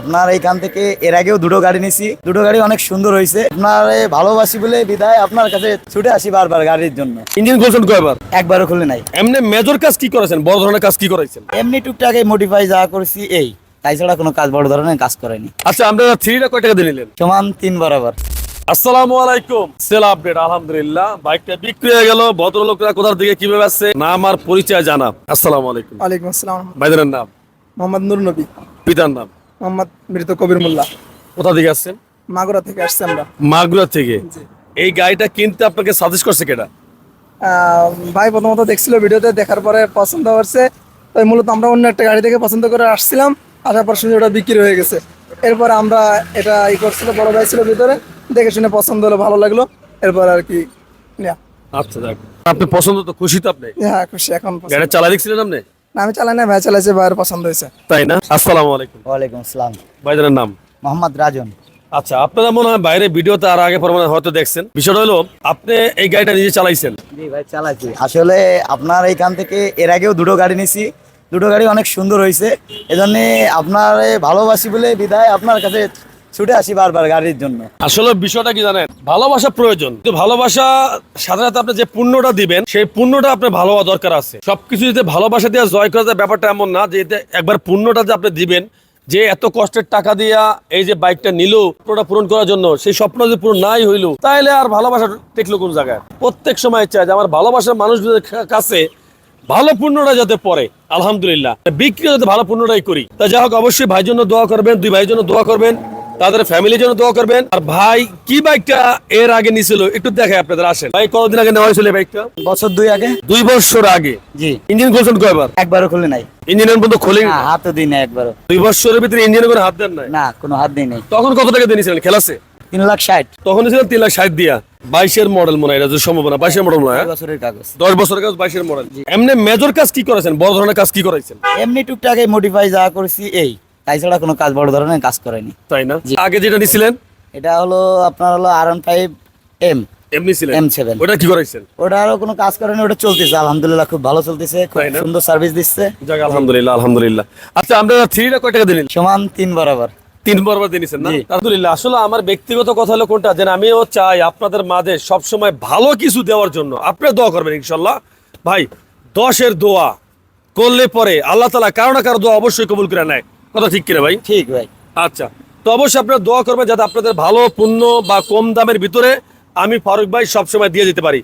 আপনার এইখান থেকে এর আগেও দুটো গাড়ি নিছি। দুটো গাড়ি অনেক সুন্দর হয়েছে আপনার ভালোবাসি বলে বিদায় আপনার কাছে ছুটে আসি বারবার গাড়ির জন্য। ইঞ্জিন খুলছেন কয়বার? একবারও খুলে নাই। এমনি মেজর কাজ কি করেছেন? বড় ধরনের কাজ কি করেছেন এমনি টুকটাকে মডিফাই যা করেছি এই। তাই ছাড়া কোনো কাজ বড় ধরনের কাজ করেনি। আচ্ছা আপনারা থ্রিটা কয় টাকা দিয়ে নিলেন? সমান তিন বরাবর। আসসালামু আলাইকুম। সেল আপডেট আলহামদুলিল্লাহ। বাইকটা বিক্রি হয়ে গেল। ভদ্রলোকরা কোথার দিকে কীভাবে আসছে নাম আর পরিচয় জানা আসসালামু আলাইকুম। ওয়ালাইকুম আসসালাম। ভাইদের নাম? মোহাম্মদ নুর নবী পিতার নাম? মোহাম্মদ মৃত কবির মোল্লা। কোথা থেকে আসছেন? মাগুরা থেকে আসছি আমরা। মাগুরা থেকে? এই গাড়িটা কিনতে আপনাকে সাজেস্ট করছে কেটা ভাই প্রথমত দেখছিল ভিডিওতে দেখার পরে পছন্দ হচ্ছে তাই মূলত আমরা অন্য একটা গাড়ি থেকে পছন্দ করে আসছিলাম। আসার পর শুনে ওটা বিক্রি হয়ে গেছে। এরপর আমরা এটা ই করছিল বড় ভাই ছিল ভিতরে। দেখে শুনে পছন্দ হলো ভালো লাগল। এরপর আর কি আচ্ছা আপনি পছন্দ তো খুশি তো আপনি? হ্যাঁ খুশি এখন। গাড়ি চালা দেখছিলেন আপনি? না, আমি চালাই না ভাই চালাইছে ভাইয়ের পছন্দ হয়েছে। তাই না? আসসালামু আলাইকুম। ওয়ালাইকুম আসসালাম। ভাইদের নাম? মোহাম্মদ রাজন। আচ্ছা আপনারা মনে হয় বাইরে ভিডিওতে আর আগে পর হয়তো দেখছেন। বিষয়টা হলো আপনি এই গাড়িটা নিজে চালাইছেন? জি ভাই চালাচ্ছি আসলে আপনার এইখান থেকে এর আগেও দুটো গাড়ি নিছি। দুটো গাড়ি অনেক সুন্দর হয়েছে। এজন্য আপনার ভালোবাসি বলে বিদায়। আপনার কাছে ছুটে আসি বারবার গাড়ির জন্য। আসলে বিষয়টা কি জানেন? ভালোবাসা প্রয়োজন। কিন্তু ভালোবাসা সাধারণত আপনি যে পুণ্যটা দিবেন, সেই পুণ্যটা আপনার ভালো হওয়া দরকার আছে। সবকিছু যদি ভালোবাসা দিয়ে জয় করা যায় ব্যাপারটা এমন না যে একবার পুণ্যটা যে আপনি দিবেন, যে এত কষ্টের টাকা দিয়া এই যে বাইকটা নিল, পুরোটা পূরণ করার জন্য, সেই স্বপ্ন যদি পূরণ নাই হইল তাহলে আর ভালোবাসা টেকলো কোন জায়গায়? প্রত্যেক সময় চায় যে আমার ভালোবাসার মানুষদের কাছে ভালো পূর্ণটা যাতে পরে আলহামদুলিল্লাহ। বিক্রি যাতে ভালো পূর্ণটাই করি, তা যাই হোক, অবশ্যই ভাইয়ের জন্য দোয়া করবেন, দুই ভাইয়ের জন্য দোয়া করবেন। তাদের ফ্যামিলির জন্য দোয়া করবেন। আর ভাই কি বাইকটা এর আগে নিছিল? একটু দেখে আপনাদের আসেন। ভাই কতদিন আগে নেওয়া হয়েছিল বাইকটা বছর দুই আগে। দুই বছর আগে? জি। ইঞ্জিন খুলছেন কয়বার? একবারও খুলে নাই। ইঞ্জিনের মধ্যে খোলেন? না হাতও দিই নাই একবারও। দুই বছরের ভিতরে ইঞ্জিনের করে হাত দেন নাই? না কোনো হাত দিই নাই। তখন কত টাকা দিয়ে নিয়েছিলেন খেলাছে? তিন লাখ ষাট। তখন ছিলেন তিন লাখ ষাট দিয়া। বাইশের মডেল মনে হয় এটা যে সম্ভাবনা। বাইশের মডেল মনে হয় বছরের কাগজ। দশ বছরের বাইশের মডেল এমনি মেজর কাজ কি করেছেন? বড় ধরনের কাজ কি করেছেন? এমনি টুকটাকে মডিফাই যা করেছি এই। তাই ছাড়া কোনো কাজ বড় ধরনের কাজ করেনি। তাই না? আগে যেটা নিছিলেন? এটা হলো আপনার হলো আর ওয়ান ফাইভ এম এমনি ছিলেন M7 ওটা কি করাইছেন? ওটারও কোনো কাজ করেনি ওটা চলতেছে। আলহামদুলিল্লাহ খুব ভালো চলতেছে খুব সুন্দর সার্ভিস দিচ্ছে। যাক আলহামদুলিল্লাহ আলহামদুলিল্লাহ। আচ্ছা আমরা থ্রিটা কয় টাকা দিলেন সমান তিন বরাবর। তিন বরবার না? আলহামদুলিল্লাহ আসলে আমার ব্যক্তিগত কথা হলো কোনটা? যে আমিও চাই আপনাদের মাঝে সবসময় ভালো কিছু দেওয়ার জন্য। আপনি দোয়া করবেন ইনশাল্লাহ ভাই দশের দোয়া করলে পরে আল্লাহ তালা কারও না কারও দোয়া অবশ্যই কবুল করে নেয়। কথা ঠিক কিনা ভাই? ঠিক ভাই। আচ্ছা তো অবশ্যই আপনারা দোয়া করবেন যাতে আপনাদের ভালো পণ্য বা কম দামের ভিতরে আমি ফারুক ভাই সবসময় দিয়ে দিতে পারি।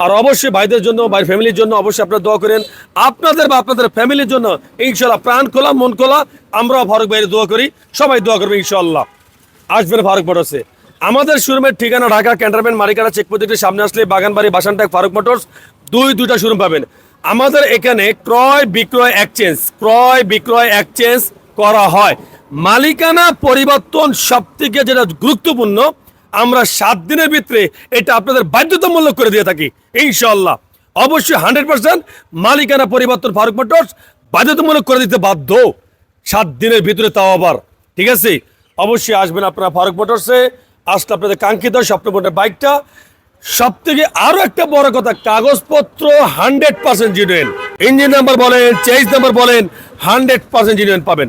আর অবশ্যই ভাইদের জন্য ভাই ফ্যামিলির জন্য অবশ্যই আপনারা দোয়া করেন। আপনাদের বা আপনাদের ফ্যামিলির জন্য ইনশাল্লাহ প্রাণ খোলা মন খোলা আমরাও ফারুক ভাইয়ের দোয়া করি। সবাই দোয়া করবে ইনশাল্লাহ আসবেন ফারুক মোটরসে। আমাদের শোরুমের ঠিকানা ঢাকা ক্যান্টারমেন্ট মারিকানা চেক প্রজেক্টের সামনে আসলে বাগানবাড়ি বাসানটাক ফারুক মোটরস। দুই দুইটা শোরুম পাবেন। আমাদের এখানে ক্রয় বিক্রয় এক্সচেঞ্জ ক্রয় বিক্রয় এক্সচেঞ্জ করা হয়। মালিকানা পরিবর্তন সব থেকে যেটা গুরুত্বপূর্ণ, আমরা সাত দিনের ভিতরে এটা আপনাদের বাধ্যতামূলক করে দিয়ে থাকি ইনশাল্লাহ অবশ্যই হান্ড্রেড পার্সেন্ট মালিকানা পরিবর্তন ফারুক মোটরস বাধ্যতামূলক করে দিতে বাধ্য। সাত দিনের ভিতরে তাও আবার, ঠিক আছে? অবশ্যই আসবেন আপনারা ফারুক মোটরসে, আসলে আপনাদের কাঙ্ক্ষিত স্বপ্নপটের বাইকটা। সব থেকে আরও একটা বড় কথা, কাগজপত্র hundred percent genuine engine number বলেন চেঞ্জ নাম্বার বলেন, হান্ড্রেড পার্সেন্ট জিনুয়েন পাবেন।